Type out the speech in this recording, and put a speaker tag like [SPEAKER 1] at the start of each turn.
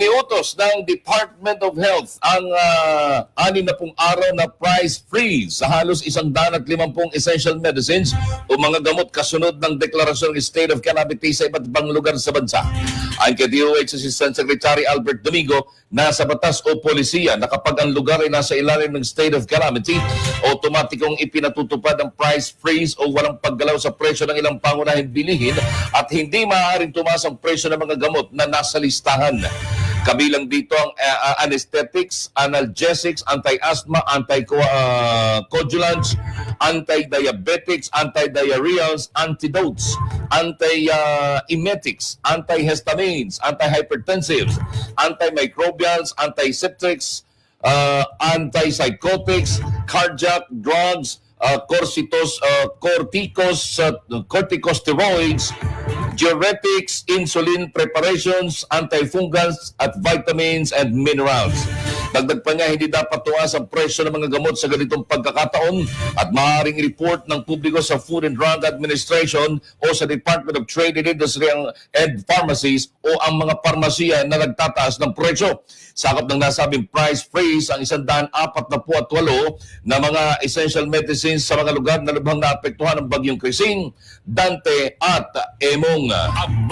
[SPEAKER 1] Iniutos ng Department of Health ang uh, anim na pong araw na price freeze sa halos isang daan at limampung essential medicines o mga gamot kasunod ng deklarasyon ng state of calamity sa iba't ibang lugar sa bansa. Ayon kay DOH Assistant Secretary Albert Domingo, nasa batas o polisiya na kapag ang lugar ay nasa ilalim ng state of calamity, otomatikong ipinatutupad ang price freeze o walang paggalaw sa presyo ng ilang pangunahing bilihin at hindi maaaring tumaas ang presyo ng mga gamot na nasa listahan. Kabilang dito ang uh, anesthetics, analgesics, anti-asthma, anti-coagulants, anti-diabetics, anti-diarrheals, antidotes, anti-emetics, antihistamines, antihypertensives, antimicrobials, antiseptics, uh, antipsychotics, cardiac drugs, uh, cortitos, uh, corticos, uh, corticosteroids, diuretics, insulin preparations, antifungals at vitamins and minerals. Dagdag pa niya, hindi dapat tuwas ang presyo ng mga gamot sa ganitong pagkakataon at maaaring report ng publiko sa Food and Drug Administration o sa Department of Trade and Industry and Pharmacies o ang mga parmasiya na nagtataas ng presyo. Sakop ng nasabing price freeze ang 148 na mga essential medicines sa mga lugar na lubhang naapektuhan ng bagyong Krising, Dante at Emong.